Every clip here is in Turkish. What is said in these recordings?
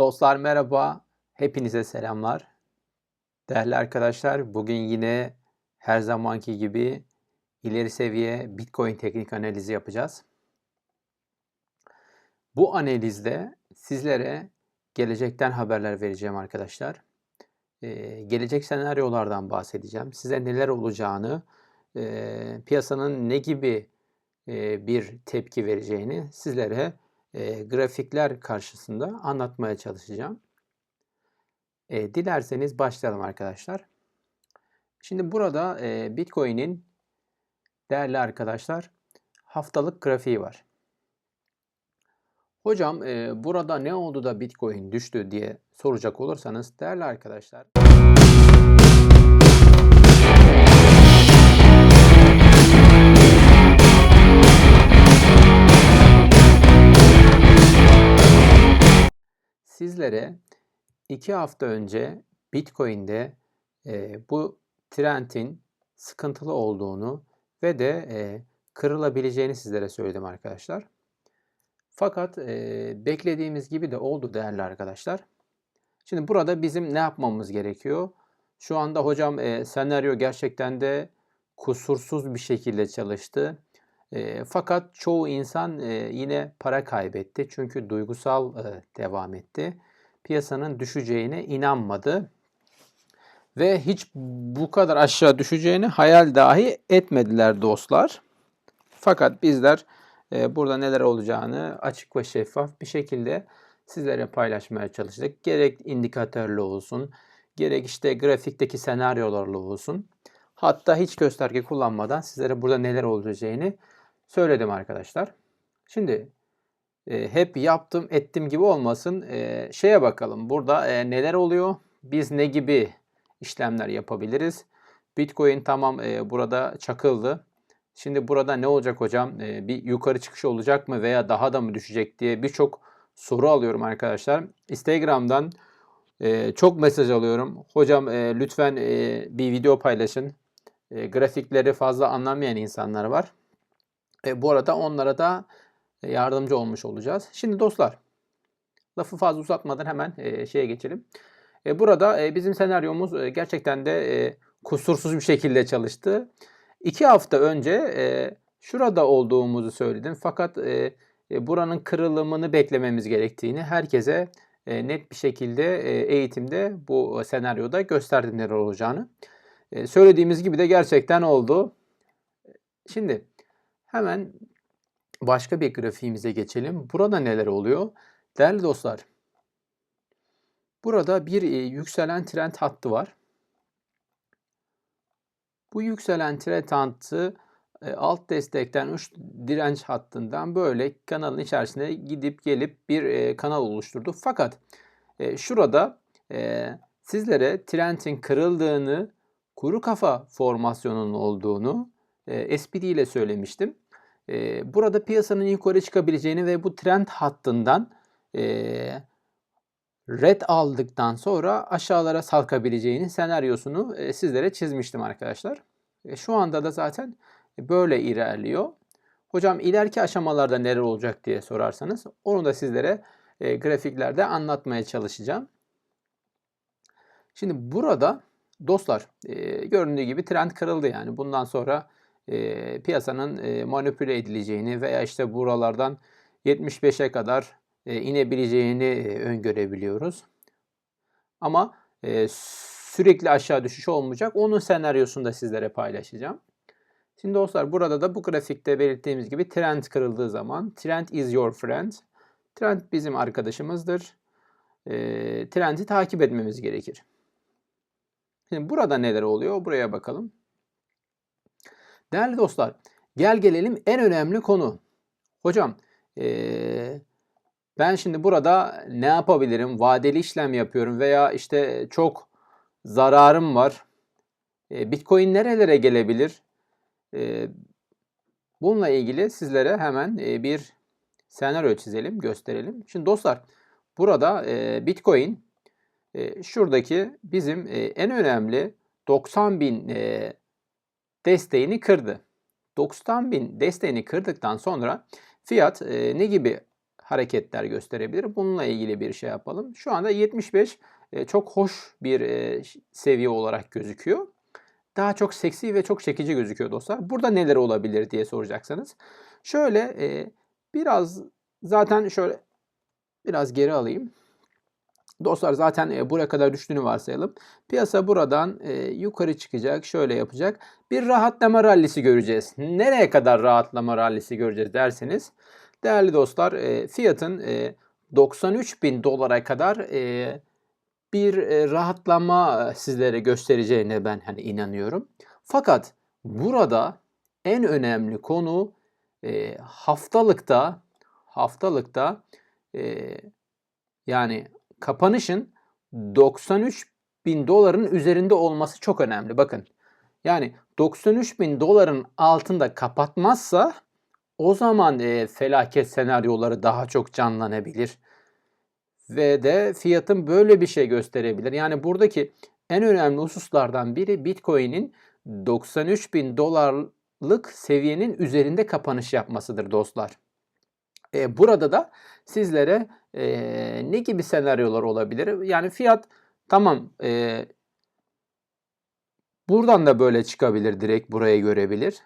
Dostlar merhaba, hepinize selamlar. Değerli arkadaşlar, bugün yine her zamanki gibi ileri seviye Bitcoin teknik analizi yapacağız. Bu analizde sizlere gelecekten haberler vereceğim arkadaşlar. Ee, gelecek senaryolardan bahsedeceğim. Size neler olacağını, e, piyasanın ne gibi e, bir tepki vereceğini sizlere e, grafikler karşısında anlatmaya çalışacağım. E, dilerseniz başlayalım arkadaşlar. Şimdi burada e, Bitcoin'in değerli arkadaşlar haftalık grafiği var. Hocam e, burada ne oldu da Bitcoin düştü diye soracak olursanız değerli arkadaşlar. Sizlere iki hafta önce Bitcoin'de e, bu trendin sıkıntılı olduğunu ve de e, kırılabileceğini sizlere söyledim arkadaşlar. Fakat e, beklediğimiz gibi de oldu değerli arkadaşlar. Şimdi burada bizim ne yapmamız gerekiyor? Şu anda hocam e, senaryo gerçekten de kusursuz bir şekilde çalıştı. E, fakat çoğu insan e, yine para kaybetti. Çünkü duygusal e, devam etti. Piyasanın düşeceğine inanmadı. Ve hiç bu kadar aşağı düşeceğini hayal dahi etmediler dostlar. Fakat bizler e, burada neler olacağını açık ve şeffaf bir şekilde sizlere paylaşmaya çalıştık. Gerek indikatörlü olsun, gerek işte grafikteki senaryolarla olsun. Hatta hiç gösterge kullanmadan sizlere burada neler olacağını söyledim arkadaşlar. Şimdi e, hep yaptım ettim gibi olmasın. E, şeye bakalım burada e, neler oluyor? Biz ne gibi işlemler yapabiliriz? Bitcoin tamam e, burada çakıldı. Şimdi burada ne olacak hocam? E, bir yukarı çıkış olacak mı veya daha da mı düşecek diye birçok soru alıyorum arkadaşlar. Instagram'dan e, çok mesaj alıyorum. Hocam e, lütfen e, bir video paylaşın. E, grafikleri fazla anlamayan insanlar var. E, bu arada onlara da yardımcı olmuş olacağız. Şimdi dostlar lafı fazla uzatmadan hemen e, şeye geçelim. E, burada e, bizim senaryomuz e, gerçekten de e, kusursuz bir şekilde çalıştı. İki hafta önce e, şurada olduğumuzu söyledim. Fakat e, e, buranın kırılımını beklememiz gerektiğini herkese e, net bir şekilde e, eğitimde bu senaryoda gösterdim olacağını. E, söylediğimiz gibi de gerçekten oldu. Şimdi Hemen başka bir grafiğimize geçelim. Burada neler oluyor? Değerli dostlar, burada bir e, yükselen trend hattı var. Bu yükselen trend hattı e, alt destekten uç direnç hattından böyle kanalın içerisine gidip gelip bir e, kanal oluşturdu. Fakat şurada sizlere trendin kırıldığını, kuru kafa formasyonunun olduğunu espriyle söylemiştim burada piyasanın yukarı çıkabileceğini ve bu trend hattından red aldıktan sonra aşağılara salkabileceğini senaryosunu sizlere çizmiştim arkadaşlar. şu anda da zaten böyle ilerliyor. Hocam ileriki aşamalarda neler olacak diye sorarsanız onu da sizlere grafiklerde anlatmaya çalışacağım. Şimdi burada dostlar göründüğü gibi trend kırıldı yani. Bundan sonra e, piyasanın e, manipüle edileceğini veya işte buralardan 75'e kadar e, inebileceğini e, öngörebiliyoruz. Ama e, sürekli aşağı düşüş olmayacak. Onun senaryosunu da sizlere paylaşacağım. Şimdi dostlar burada da bu grafikte belirttiğimiz gibi trend kırıldığı zaman trend is your friend. Trend bizim arkadaşımızdır. E, trendi takip etmemiz gerekir. Şimdi burada neler oluyor? Buraya bakalım. Değerli dostlar, gel gelelim en önemli konu. Hocam, ee, ben şimdi burada ne yapabilirim? Vadeli işlem yapıyorum veya işte çok zararım var. E, Bitcoin nerelere gelebilir? E, bununla ilgili sizlere hemen e, bir senaryo çizelim, gösterelim. Şimdi dostlar, burada e, Bitcoin e, şuradaki bizim e, en önemli 90 bin e, desteğini kırdı. 90 bin desteğini kırdıktan sonra fiyat e, ne gibi hareketler gösterebilir. Bununla ilgili bir şey yapalım. Şu anda 75 e, çok hoş bir e, seviye olarak gözüküyor. Daha çok seksi ve çok çekici gözüküyor dostlar. Burada neler olabilir diye soracaksanız. Şöyle e, biraz zaten şöyle biraz geri alayım. Dostlar zaten e, buraya kadar düştüğünü varsayalım. Piyasa buradan e, yukarı çıkacak, şöyle yapacak. Bir rahatlama rallisi göreceğiz. Nereye kadar rahatlama rallisi göreceğiz derseniz. Değerli dostlar e, fiyatın e, 93 bin dolara kadar bir rahatlama sizlere göstereceğine ben hani inanıyorum. Fakat burada en önemli konu haftalıkta haftalıkta yani kapanışın 93 bin doların üzerinde olması çok önemli. Bakın yani 93 bin doların altında kapatmazsa o zaman e, felaket senaryoları daha çok canlanabilir. Ve de fiyatın böyle bir şey gösterebilir. Yani buradaki en önemli hususlardan biri Bitcoin'in 93 bin dolarlık seviyenin üzerinde kapanış yapmasıdır dostlar. E, burada da sizlere e, ne gibi senaryolar olabilir? Yani fiyat tamam e, buradan da böyle çıkabilir direkt buraya görebilir.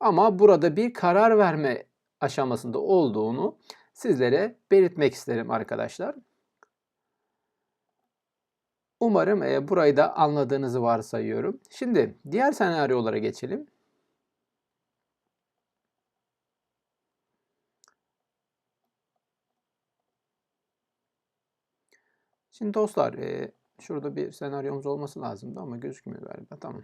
Ama burada bir karar verme aşamasında olduğunu sizlere belirtmek isterim arkadaşlar. Umarım e, burayı da anladığınızı varsayıyorum. Şimdi diğer senaryolara geçelim. Şimdi dostlar e, şurada bir senaryomuz olması lazımdı ama gözükmüyor galiba. Tamam.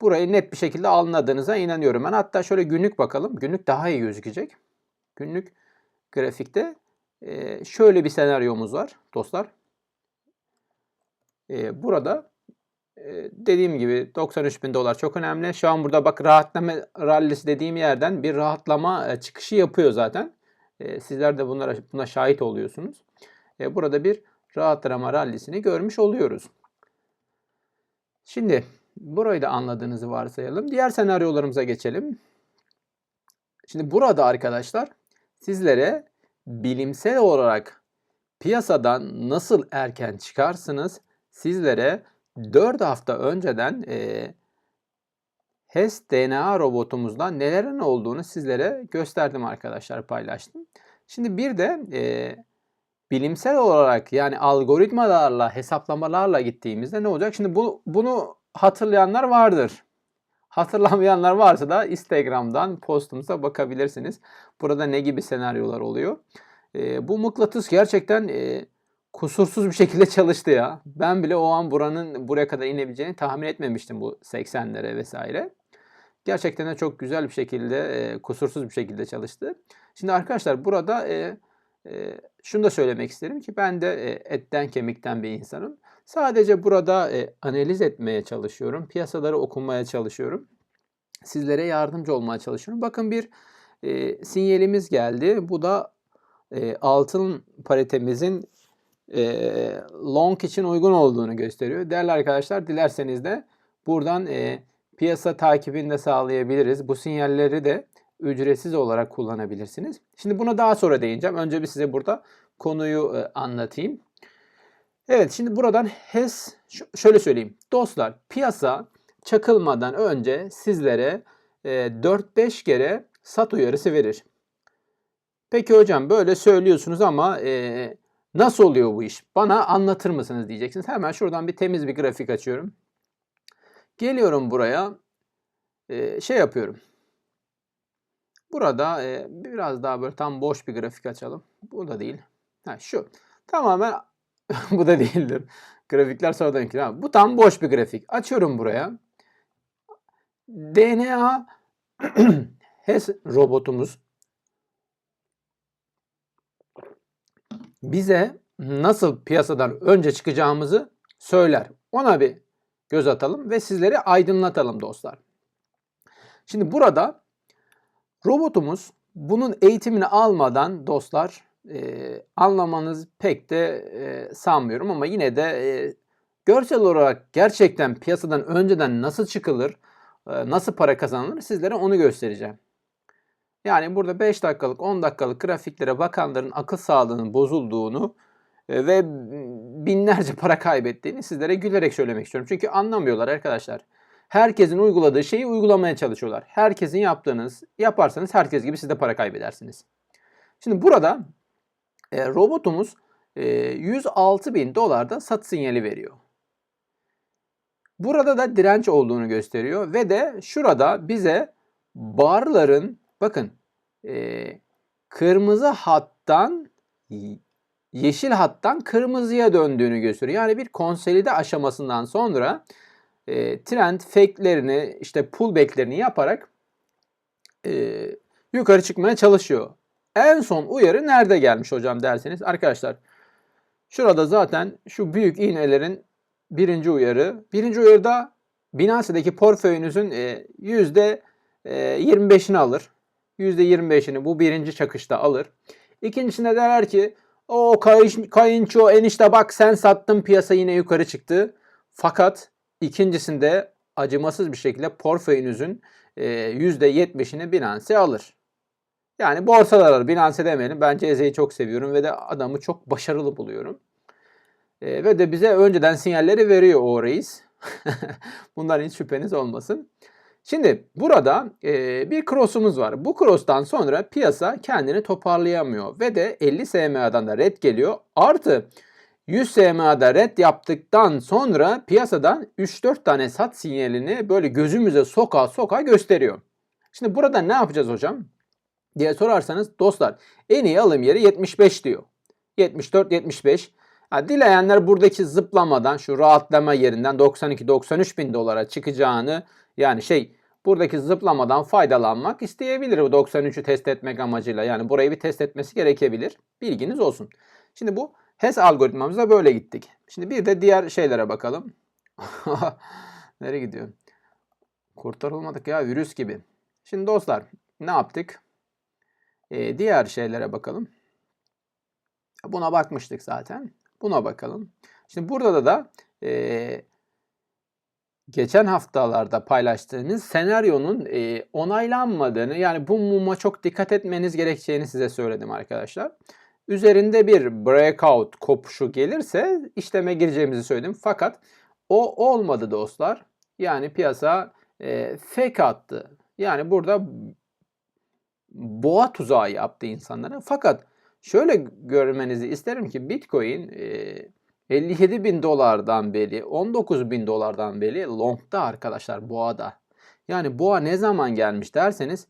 Burayı net bir şekilde anladığınıza inanıyorum. Ben hatta şöyle günlük bakalım. Günlük daha iyi gözükecek. Günlük grafikte e, şöyle bir senaryomuz var dostlar. E, burada dediğim gibi 93 bin dolar çok önemli. Şu an burada bak rahatlama rallisi dediğim yerden bir rahatlama çıkışı yapıyor zaten. Sizler de bunlara buna şahit oluyorsunuz. E, burada bir rahatlama rallisini görmüş oluyoruz. Şimdi burayı da anladığınızı varsayalım. Diğer senaryolarımıza geçelim. Şimdi burada arkadaşlar sizlere bilimsel olarak piyasadan nasıl erken çıkarsınız sizlere 4 hafta önceden e, HES DNA robotumuzda nelerin olduğunu sizlere gösterdim arkadaşlar paylaştım. Şimdi bir de e, bilimsel olarak yani algoritmalarla hesaplamalarla gittiğimizde ne olacak? Şimdi bu, bunu hatırlayanlar vardır. Hatırlamayanlar varsa da Instagram'dan postumuza bakabilirsiniz. Burada ne gibi senaryolar oluyor. E, bu mıknatıs gerçekten e, kusursuz bir şekilde çalıştı ya. Ben bile o an buranın buraya kadar inebileceğini tahmin etmemiştim bu 80'lere vesaire. Gerçekten de çok güzel bir şekilde, e, kusursuz bir şekilde çalıştı. Şimdi arkadaşlar burada e, şunu da söylemek isterim ki ben de etten kemikten bir insanım. Sadece burada analiz etmeye çalışıyorum. Piyasaları okumaya çalışıyorum. Sizlere yardımcı olmaya çalışıyorum. Bakın bir e, sinyalimiz geldi. Bu da altın paritemizin long için uygun olduğunu gösteriyor. Değerli arkadaşlar dilerseniz de buradan piyasa takibini de sağlayabiliriz. Bu sinyalleri de ücretsiz olarak kullanabilirsiniz. Şimdi buna daha sonra değineceğim. Önce bir size burada konuyu e, anlatayım. Evet şimdi buradan HES şöyle söyleyeyim. Dostlar piyasa çakılmadan önce sizlere e, 4-5 kere sat uyarısı verir. Peki hocam böyle söylüyorsunuz ama e, nasıl oluyor bu iş? Bana anlatır mısınız diyeceksiniz. Hemen şuradan bir temiz bir grafik açıyorum. Geliyorum buraya. E, şey yapıyorum. Burada e, biraz daha böyle tam boş bir grafik açalım. Bu da değil. Ha, şu. Tamamen bu da değildir. Grafikler sonradan yükleniyor. Bu tam boş bir grafik. Açıyorum buraya. DNA HES robotumuz bize nasıl piyasadan önce çıkacağımızı söyler. Ona bir göz atalım ve sizleri aydınlatalım dostlar. Şimdi burada robotumuz bunun eğitimini almadan dostlar e, anlamanız pek de e, sanmıyorum ama yine de e, görsel olarak gerçekten piyasadan önceden nasıl çıkılır, e, nasıl para kazanılır sizlere onu göstereceğim. Yani burada 5 dakikalık 10 dakikalık grafiklere bakanların akıl sağlığının bozulduğunu e, ve binlerce para kaybettiğini sizlere gülerek söylemek istiyorum. Çünkü anlamıyorlar arkadaşlar. Herkesin uyguladığı şeyi uygulamaya çalışıyorlar. Herkesin yaptığınız yaparsanız herkes gibi siz de para kaybedersiniz. Şimdi burada e, robotumuz e, 106 bin dolarda sat sinyali veriyor. Burada da direnç olduğunu gösteriyor ve de şurada bize barların bakın e, kırmızı hattan yeşil hattan kırmızıya döndüğünü gösteriyor. Yani bir konsolide aşamasından sonra e, trend fake'lerini işte pullback'lerini yaparak e, yukarı çıkmaya çalışıyor. En son uyarı nerede gelmiş hocam derseniz arkadaşlar şurada zaten şu büyük iğnelerin birinci uyarı. Birinci uyarıda Binance'deki portföyünüzün e, yüzde 25'ini alır. %25'ini bu birinci çakışta alır. İkincisinde derler ki o kayınço enişte bak sen sattın piyasa yine yukarı çıktı. Fakat ikincisinde acımasız bir şekilde portföyünüzün %70'ini Binance alır. Yani borsalar. Binance demeyelim. Ben CZ'yi çok seviyorum ve de adamı çok başarılı buluyorum. E, ve de bize önceden sinyalleri veriyor o reis. Bundan hiç şüpheniz olmasın. Şimdi burada e, bir cross'umuz var. Bu cross'tan sonra piyasa kendini toparlayamıyor ve de 50 SMA'dan da red geliyor. Artı 100 SMA'da red yaptıktan sonra piyasadan 3-4 tane sat sinyalini böyle gözümüze soka soka gösteriyor. Şimdi burada ne yapacağız hocam? diye sorarsanız dostlar en iyi alım yeri 75 diyor. 74-75. Ha, dileyenler buradaki zıplamadan şu rahatlama yerinden 92-93 bin dolara çıkacağını yani şey buradaki zıplamadan faydalanmak isteyebilir bu 93'ü test etmek amacıyla. Yani burayı bir test etmesi gerekebilir. Bilginiz olsun. Şimdi bu HES algoritmamızda böyle gittik. Şimdi bir de diğer şeylere bakalım. Nereye gidiyor? Kurtarılmadık ya virüs gibi. Şimdi dostlar ne yaptık? Ee, diğer şeylere bakalım. Buna bakmıştık zaten. Buna bakalım. Şimdi burada da e, geçen haftalarda paylaştığınız senaryonun e, onaylanmadığını yani bu muma çok dikkat etmeniz gerekeceğini size söyledim arkadaşlar. Üzerinde bir breakout kopuşu gelirse işleme gireceğimizi söyledim. Fakat o olmadı dostlar. Yani piyasa e, fake attı. Yani burada boğa tuzağı yaptı insanlara. Fakat şöyle görmenizi isterim ki Bitcoin e, 57 bin dolardan beri 19 bin dolardan beri longda arkadaşlar boğada. Yani boğa ne zaman gelmiş derseniz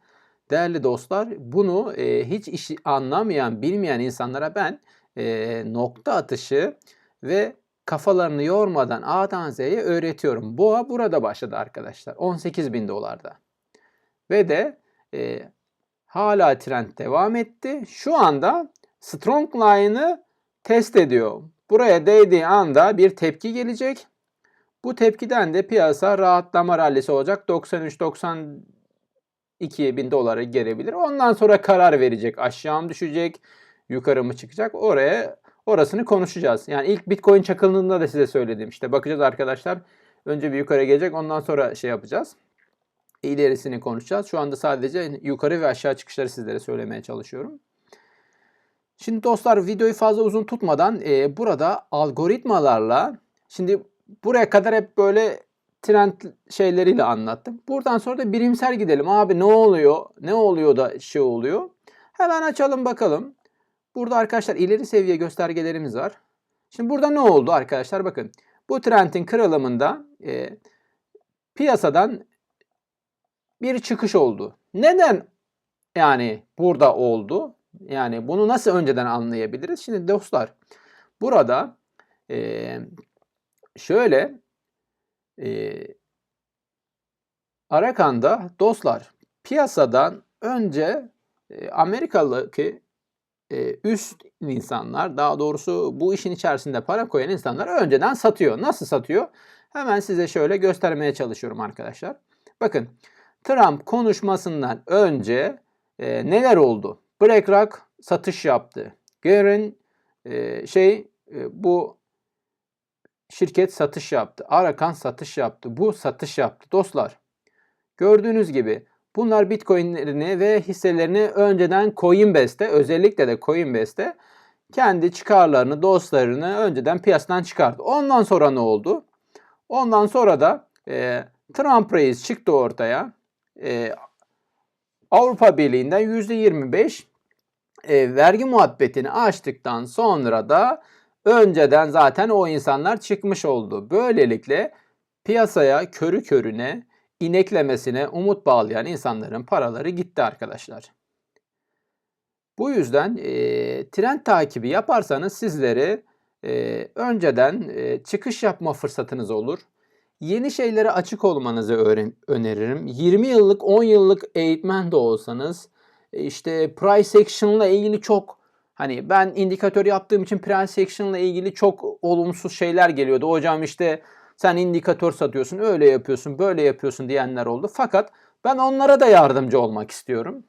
değerli dostlar bunu e, hiç işi anlamayan bilmeyen insanlara ben e, nokta atışı ve kafalarını yormadan A'dan Z'ye öğretiyorum. Boğa burada başladı arkadaşlar 18 bin dolarda. Ve de e, hala trend devam etti. Şu anda strong line'ı test ediyor. Buraya değdiği anda bir tepki gelecek. Bu tepkiden de piyasa rahatlama rallisi olacak. 93-92 bin dolara gelebilir. Ondan sonra karar verecek. Aşağı mı düşecek, yukarı mı çıkacak? Oraya orasını konuşacağız. Yani ilk Bitcoin çakıldığında da size söyledim. İşte bakacağız arkadaşlar. Önce bir yukarı gelecek. Ondan sonra şey yapacağız. İlerisini konuşacağız. Şu anda sadece yukarı ve aşağı çıkışları sizlere söylemeye çalışıyorum. Şimdi dostlar videoyu fazla uzun tutmadan e, burada algoritmalarla şimdi buraya kadar hep böyle trend şeyleriyle anlattım. Buradan sonra da birimsel gidelim. Abi ne oluyor? Ne oluyor da şey oluyor? Hemen açalım bakalım. Burada arkadaşlar ileri seviye göstergelerimiz var. Şimdi burada ne oldu arkadaşlar? Bakın bu trendin kırılımında e, piyasadan bir çıkış oldu. Neden yani burada oldu? Yani bunu nasıl önceden anlayabiliriz? Şimdi dostlar burada e, şöyle e, Arakan'da dostlar piyasadan önce e, Amerikalı ki e, üst insanlar daha doğrusu bu işin içerisinde para koyan insanlar önceden satıyor. Nasıl satıyor? Hemen size şöyle göstermeye çalışıyorum arkadaşlar. Bakın Trump konuşmasından önce e, neler oldu? BlackRock satış yaptı. Garen e, şey e, bu şirket satış yaptı. Arakan satış yaptı. Bu satış yaptı. Dostlar gördüğünüz gibi Bunlar Bitcoin'lerini ve hisselerini önceden Coinbase'te özellikle de Coinbase'te kendi çıkarlarını, dostlarını önceden piyasadan çıkardı. Ondan sonra ne oldu? Ondan sonra da e, Trump reis çıktı ortaya. E, Avrupa Birliği'nden %25 e, vergi muhabbetini açtıktan sonra da önceden zaten o insanlar çıkmış oldu. Böylelikle piyasaya körü körüne ineklemesine umut bağlayan insanların paraları gitti arkadaşlar. Bu yüzden e, trend takibi yaparsanız sizleri e, önceden e, çıkış yapma fırsatınız olur. Yeni şeylere açık olmanızı öneririm. 20 yıllık, 10 yıllık eğitmen de olsanız işte price action ile ilgili çok hani ben indikatör yaptığım için price action ile ilgili çok olumsuz şeyler geliyordu. Hocam işte sen indikatör satıyorsun, öyle yapıyorsun, böyle yapıyorsun diyenler oldu. Fakat ben onlara da yardımcı olmak istiyorum.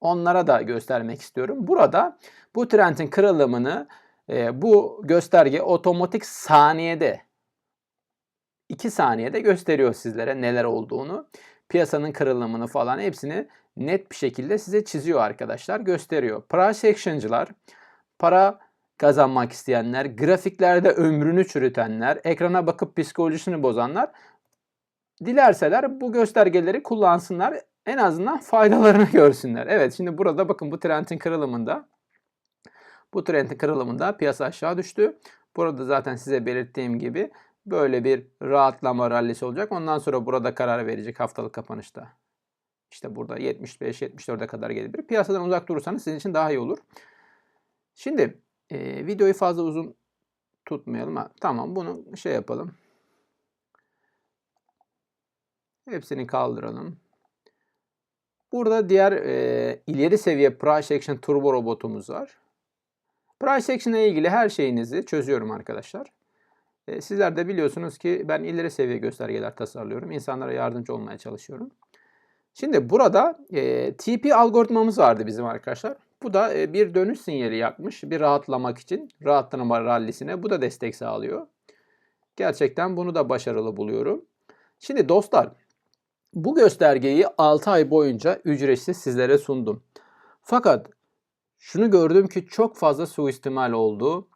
Onlara da göstermek istiyorum. Burada bu trendin kırılımını e, bu gösterge otomatik saniyede 2 saniyede gösteriyor sizlere neler olduğunu. Piyasanın kırılımını falan hepsini net bir şekilde size çiziyor arkadaşlar. Gösteriyor. Price action'cılar, para kazanmak isteyenler, grafiklerde ömrünü çürütenler, ekrana bakıp psikolojisini bozanlar dilerseler bu göstergeleri kullansınlar. En azından faydalarını görsünler. Evet şimdi burada bakın bu trendin kırılımında bu trendin kırılımında piyasa aşağı düştü. Burada zaten size belirttiğim gibi böyle bir rahatlama rallisi olacak. Ondan sonra burada karar verecek haftalık kapanışta. İşte burada 75-74'e kadar gelebilir. Piyasadan uzak durursanız sizin için daha iyi olur. Şimdi e, videoyu fazla uzun tutmayalım. Ha, tamam bunu şey yapalım. Hepsini kaldıralım. Burada diğer e, ileri seviye Price Action Turbo robotumuz var. Price Action ile ilgili her şeyinizi çözüyorum arkadaşlar. E, sizler de biliyorsunuz ki ben ileri seviye göstergeler tasarlıyorum. İnsanlara yardımcı olmaya çalışıyorum. Şimdi burada e, TP algoritmamız vardı bizim arkadaşlar. Bu da e, bir dönüş sinyali yakmış. Bir rahatlamak için rahatlama rallisine bu da destek sağlıyor. Gerçekten bunu da başarılı buluyorum. Şimdi dostlar bu göstergeyi 6 ay boyunca ücretsiz sizlere sundum. Fakat şunu gördüm ki çok fazla suistimal oldu.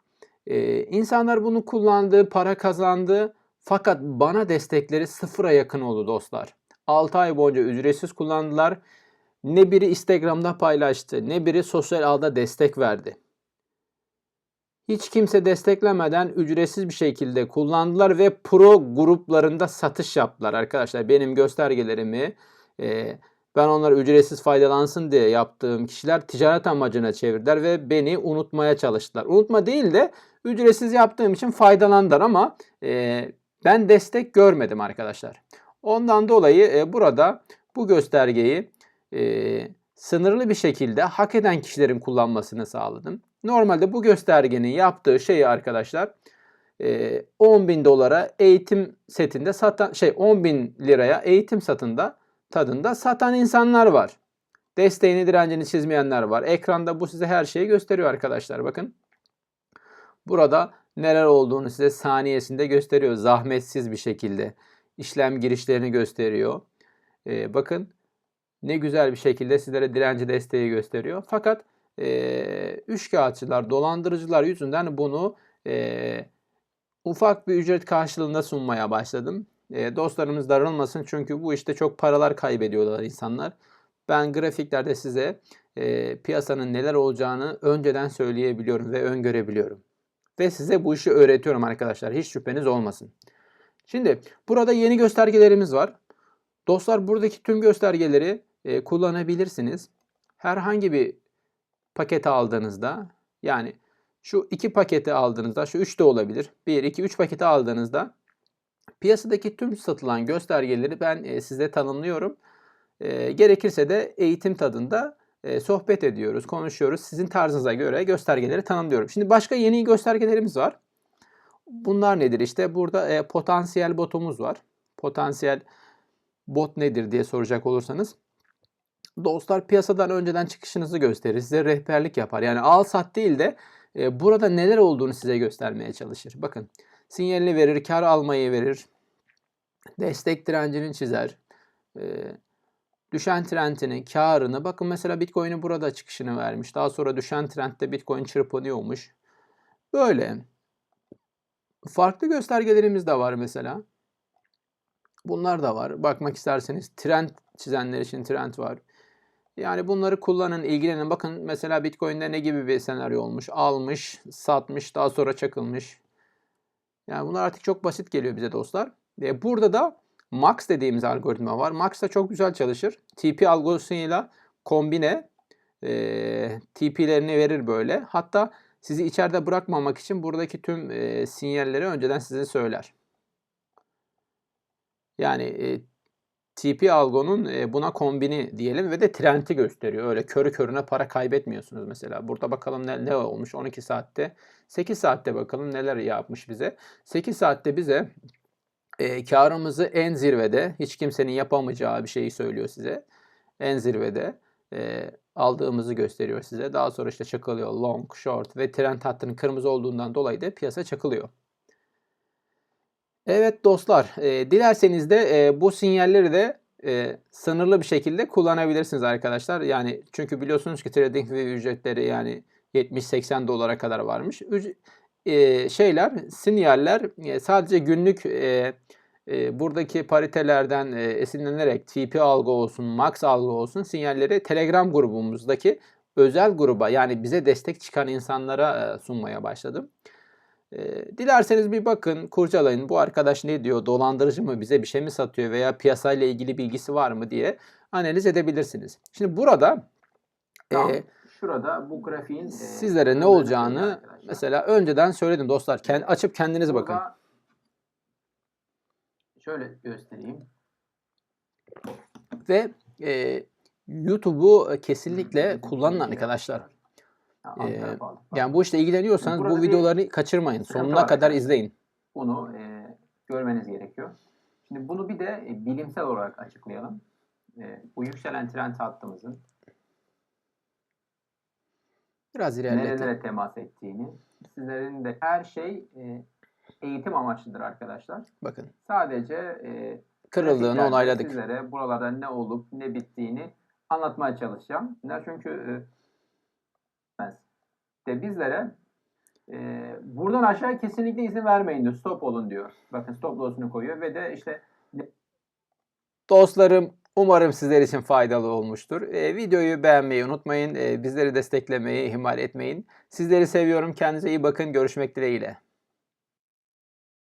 Ee, insanlar bunu kullandı, para kazandı. Fakat bana destekleri sıfıra yakın oldu dostlar. 6 ay boyunca ücretsiz kullandılar. Ne biri Instagram'da paylaştı, ne biri sosyal ağda destek verdi. Hiç kimse desteklemeden ücretsiz bir şekilde kullandılar ve pro gruplarında satış yaptılar arkadaşlar. Benim göstergelerimi e, ben onlara ücretsiz faydalansın diye yaptığım kişiler ticaret amacına çevirdiler ve beni unutmaya çalıştılar. Unutma değil de ücretsiz yaptığım için faydalandılar ama e, ben destek görmedim arkadaşlar. Ondan dolayı e, burada bu göstergeyi e, sınırlı bir şekilde hak eden kişilerin kullanmasını sağladım. Normalde bu göstergenin yaptığı şeyi arkadaşlar 10 bin dolara eğitim setinde satan şey 10 bin liraya eğitim satında tadında satan insanlar var. Desteğini direncini çizmeyenler var. Ekranda bu size her şeyi gösteriyor arkadaşlar. Bakın. Burada neler olduğunu size saniyesinde gösteriyor. Zahmetsiz bir şekilde. İşlem girişlerini gösteriyor. Ee, bakın ne güzel bir şekilde sizlere direnci desteği gösteriyor. Fakat e, üçkağıtçılar, dolandırıcılar yüzünden bunu e, ufak bir ücret karşılığında sunmaya başladım. E, dostlarımız darılmasın çünkü bu işte çok paralar kaybediyorlar insanlar. Ben grafiklerde size e, piyasanın neler olacağını önceden söyleyebiliyorum ve öngörebiliyorum. Ve size bu işi öğretiyorum arkadaşlar. Hiç şüpheniz olmasın. Şimdi burada yeni göstergelerimiz var. Dostlar buradaki tüm göstergeleri e, kullanabilirsiniz. Herhangi bir paketi aldığınızda yani şu iki paketi aldığınızda şu üç de olabilir. 1, 2, 3 paketi aldığınızda piyasadaki tüm satılan göstergeleri ben e, size tanımlıyorum. E, gerekirse de eğitim tadında e, sohbet ediyoruz, konuşuyoruz. Sizin tarzınıza göre göstergeleri tanımlıyorum. Şimdi başka yeni göstergelerimiz var. Bunlar nedir? İşte burada e, potansiyel botumuz var. Potansiyel bot nedir diye soracak olursanız dostlar piyasadan önceden çıkışınızı gösterir. Size rehberlik yapar. Yani al sat değil de e, burada neler olduğunu size göstermeye çalışır. Bakın sinyalini verir, kar almayı verir. Destek direncini çizer. E, düşen trendini, karını bakın mesela Bitcoin'i burada çıkışını vermiş. Daha sonra düşen trendde Bitcoin çırpınıyormuş. Böyle. Farklı göstergelerimiz de var mesela. Bunlar da var. Bakmak isterseniz trend çizenler için trend var. Yani bunları kullanın, ilgilenin. Bakın mesela Bitcoin'de ne gibi bir senaryo olmuş? Almış, satmış, daha sonra çakılmış. Yani bunlar artık çok basit geliyor bize dostlar. E, burada da Max dediğimiz algoritma var. Max da çok güzel çalışır. TP algoritmasıyla kombine e, TP'lerini verir böyle. Hatta sizi içeride bırakmamak için buradaki tüm e, sinyalleri önceden size söyler. Yani e, TP algonun e, buna kombini diyelim ve de trendi gösteriyor. Öyle körü körüne para kaybetmiyorsunuz mesela. Burada bakalım ne, ne olmuş 12 saatte. 8 saatte bakalım neler yapmış bize. 8 saatte bize e, karımızı en zirvede hiç kimsenin yapamayacağı bir şeyi söylüyor size. En zirvede e, aldığımızı gösteriyor size. Daha sonra işte çakılıyor long, short ve trend hattının kırmızı olduğundan dolayı da piyasa çakılıyor. Evet dostlar, e, dilerseniz de e, bu sinyalleri de e, sınırlı bir şekilde kullanabilirsiniz arkadaşlar. Yani çünkü biliyorsunuz ki trading ve ücretleri yani 70-80 dolara kadar varmış. Üc- e, şeyler, sinyaller e, sadece günlük e, e, buradaki paritelerden e, esinlenerek TP algı olsun, max algı olsun sinyalleri Telegram grubumuzdaki özel gruba yani bize destek çıkan insanlara e, sunmaya başladım. E, dilerseniz bir bakın, kurcalayın. Bu arkadaş ne diyor? Dolandırıcı mı? Bize bir şey mi satıyor? Veya piyasayla ilgili bilgisi var mı diye analiz edebilirsiniz. Şimdi burada Tamam. e, Şurada bu grafiğin e, sizlere ne özellikleri olacağını mesela önceden söyledim dostlar. Kendi açıp kendiniz bakın. Şöyle göstereyim. Ve e, YouTube'u kesinlikle kullanın arkadaşlar. Ha, Ee, Yani bu işte ilgileniyorsanız Burada bu videoları kaçırmayın. Sonuna kadar izleyin. Bunu e, görmeniz gerekiyor. Şimdi bunu bir de e, bilimsel olarak açıklayalım. E, bu yükselen trend hattımızın Biraz ilerletin. nerelere temas ettiğini, sizlerin de her şey e, eğitim amaçlıdır arkadaşlar. Bakın. Sadece e, Kırıldığını onayladık. Sizlere buralarda ne olup ne bittiğini anlatmaya çalışacağım. Bunlar çünkü e, de bizlere e, buradan aşağı kesinlikle izin vermeyin diyor. Stop olun diyor. Bakın stop loss'unu koyuyor ve de işte Dostlarım umarım sizler için faydalı olmuştur. E, videoyu beğenmeyi unutmayın. E, bizleri desteklemeyi ihmal etmeyin. Sizleri seviyorum. Kendinize iyi bakın. Görüşmek dileğiyle.